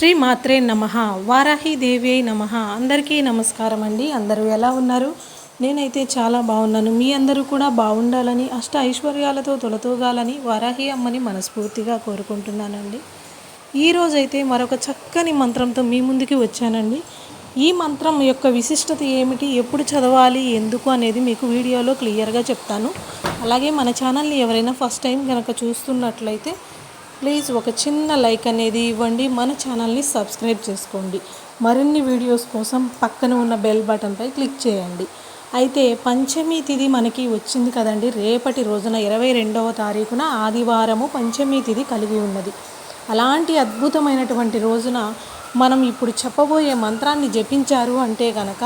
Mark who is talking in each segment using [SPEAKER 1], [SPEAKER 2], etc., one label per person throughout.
[SPEAKER 1] శ్రీ మాత్రే నమ. వారాహి దేవి నమ. అందరికీ నమస్కారం అండి. అందరూ ఎలా ఉన్నారు? నేనైతే చాలా బాగున్నాను. మీ అందరూ కూడా బాగుండాలని అష్ట ఐశ్వర్యాలతో తొలతూగాలని వారాహి అమ్మని మనస్ఫూర్తిగా కోరుకుంటున్నానండి. ఈరోజైతే మరొక చక్కని మంత్రంతో మీ ముందుకి వచ్చానండి. ఈ మంత్రం యొక్క విశిష్టత ఏమిటి? ఎప్పుడు చదవాలి? ఎందుకు అనేది మీకు వీడియోలో క్లియర్గా చెప్తాను. అలాగే మన ఛానల్ని ఎవరైనా ఫస్ట్ టైం కనుక చూస్తున్నట్లయితే ప్లీజ్ ఒక చిన్న లైక్ అనేది ఇవ్వండి. మన ఛానల్ని సబ్స్క్రైబ్ చేసుకోండి. మరిన్ని వీడియోస్ కోసం పక్కన ఉన్న బెల్ బటన్పై క్లిక్ చేయండి. అయితే పంచమి తిథి మనకి వచ్చింది కదండి. రేపటి రోజున ఇరవై రెండవ తారీఖున ఆదివారము పంచమి తిథి కలిగి ఉన్నది. అలాంటి అద్భుతమైనటువంటి రోజున మనం ఇప్పుడు చెప్పబోయే మంత్రాన్ని జపించారు అంటే కనుక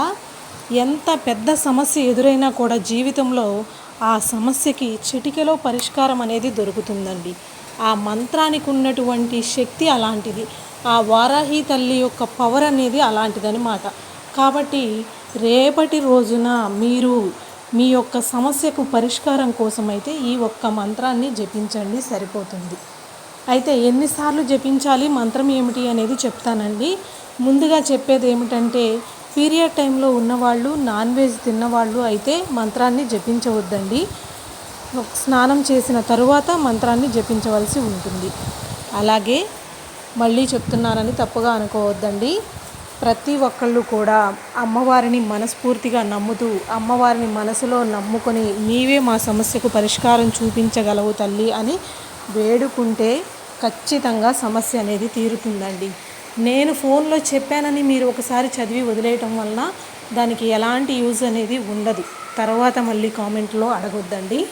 [SPEAKER 1] ఎంత పెద్ద సమస్య ఎదురైనా కూడా జీవితంలో ఆ సమస్యకి చిటికెలో పరిష్కారం అనేది దొరుకుతుందండి. ఆ మంత్రానికి ఉన్నటువంటి శక్తి అలాంటిది. ఆ వారాహి తల్లి యొక్క పవర్ అనేది అలాంటిదనమాట కాబట్టి రేపటి రోజున మీరు మీ యొక్క సమస్యకు పరిష్కారం కోసమైతే ఈ ఒక్క మంత్రాన్ని జపించండి సరిపోతుంది. అయితే ఎన్నిసార్లు జపించాలి మంత్రం ఏమిటి అనేది చెప్తానండి. ముందుగా చెప్పేది ఏమిటంటే పీరియడ్ టైంలో ఉన్నవాళ్ళు నాన్ వెజ్ తిన్నవాళ్ళు అయితే మంత్రాన్ని జపించవద్దండి. స్నానం చేసిన తరువాత మంత్రాన్ని జపించవలసి ఉంటుంది. అలాగే మళ్ళీ చెప్తున్నానని తప్పుగా అనుకోవద్దండి. ప్రతి ఒక్కళ్ళు కూడా అమ్మవారిని మనస్ఫూర్తిగా నమ్ముతూ అమ్మవారిని మనసులో నమ్ముకొని నీవే మా సమస్యకు పరిష్కారం చూపించగలవు తల్లి అని వేడుకుంటే ఖచ్చితంగా సమస్య అనేది తీరుతుందండి. నేను ఫోన్లో చెప్పానని మీరు ఒకసారి చదివి వదిలేయటం వలన దానికి ఎలాంటి యూజ్ అనేది ఉండదు. తర్వాత మళ్ళీ కామెంట్లో అడగొద్దండి.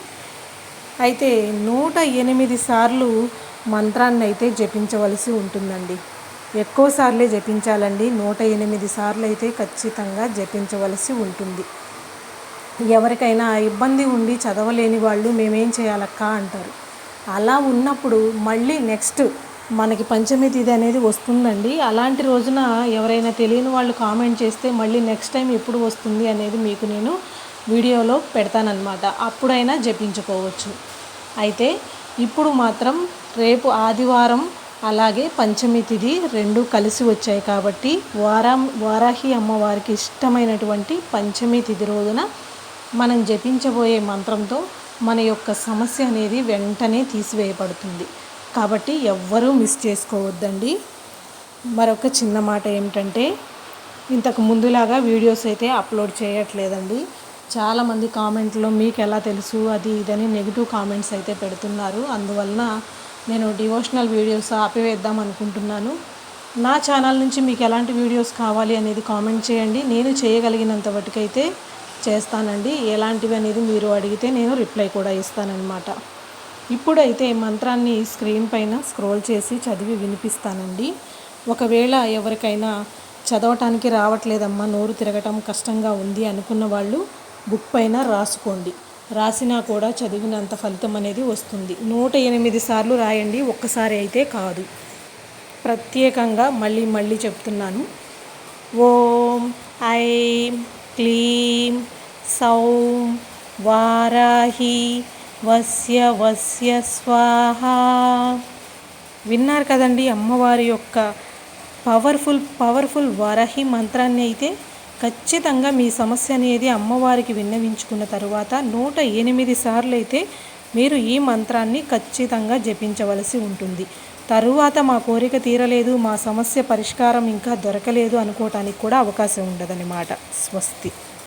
[SPEAKER 1] అయితే నూట ఎనిమిది సార్లు మంత్రాన్ని అయితే జపించవలసి ఉంటుందండి. ఎక్కువ సార్లే జపించాలండి. నూట ఎనిమిది సార్లు అయితే ఖచ్చితంగా జపించవలసి ఉంటుంది. ఎవరికైనా ఇబ్బంది ఉండి చదవలేని వాళ్ళు మేమేం చేయాలక్క అంటారు. అలా ఉన్నప్పుడు మళ్ళీ నెక్స్ట్ మనకి పంచమి తిథి అనేది వస్తుందండి. అలాంటి రోజున ఎవరైనా తెలియని వాళ్ళు కామెంట్ చేస్తే మళ్ళీ నెక్స్ట్ టైం ఎప్పుడు వస్తుంది అనేది మీకు నేను వీడియోలో పెడతానన్నమాట. అప్పుడైనా జపించుకోవచ్చు. అయితే ఇప్పుడు మాత్రం రేపు ఆదివారం అలాగే పంచమి తిథి రెండు కలిసి వచ్చాయి కాబట్టి వారా వారాహి అమ్మవారికి ఇష్టమైనటువంటి పంచమి తిథి రోజున మనం జపించబోయే మంత్రంతో మన యొక్క సమస్య అనేది వెంటనే తీసివేయబడుతుంది. కాబట్టి ఎవ్వరూ మిస్ చేసుకోవద్దండి. మరొక చిన్న మాట ఏమిటంటే ఇంతకు ముందులాగా వీడియోస్ అయితే అప్లోడ్ చేయట్లేదండి. చాలామంది కామెంట్లో మీకు ఎలా తెలుసు అది ఇదని నెగిటివ్ కామెంట్స్ అయితే పెడుతున్నారు. అందువలన నేను డివోషనల్ వీడియోస్ ఆపివేద్దాం అనుకుంటున్నాను. నా ఛానల్ నుంచి మీకు ఎలాంటి వీడియోస్ కావాలి అనేది కామెంట్ చేయండి. నేను చేయగలిగినంత వరకైతే చేస్తానండి. ఎలాంటివి అనేది మీరు అడిగితే నేను రిప్లై కూడా ఇస్తానన్నమాట. ఇప్పుడైతే మంత్రాన్ని స్క్రీన్ పైన స్క్రోల్ చేసి చదివి వినిపిస్తానండి. ఒకవేళ ఎవరికైనా చదవటానికి రావట్లేదమ్మా నోరు తిరగటం కష్టంగా ఉంది అనుకున్న వాళ్ళు బుక్ పైన రాసుకోండి. రాసినా కూడా చదివినంత ఫలితం అనేది వస్తుంది. నూట ఎనిమిది సార్లు రాయండి ఒక్కసారి అయితే కాదు. ప్రత్యేకంగా మళ్ళీ మళ్ళీ చెప్తున్నాను. ఓం ఐం క్లీం సౌం వారాహి వస్య వస్య స్వాహ. విన్నారు కదండి అమ్మవారి యొక్క పవర్ఫుల్ పవర్ఫుల్ వరహి మంత్రాన్ని అయితే ఖచ్చితంగా మీ సమస్య అనేది అమ్మవారికి విన్నవించుకున్న తరువాత నూట ఎనిమిది సార్లు అయితే మీరు ఈ మంత్రాన్ని ఖచ్చితంగా జపించవలసి ఉంటుంది. తరువాత మా కోరిక తీరలేదు మా సమస్య పరిష్కారం ఇంకా దొరకలేదు అనుకోవటానికి కూడా అవకాశం ఉండదన్నమాట. స్వస్తి.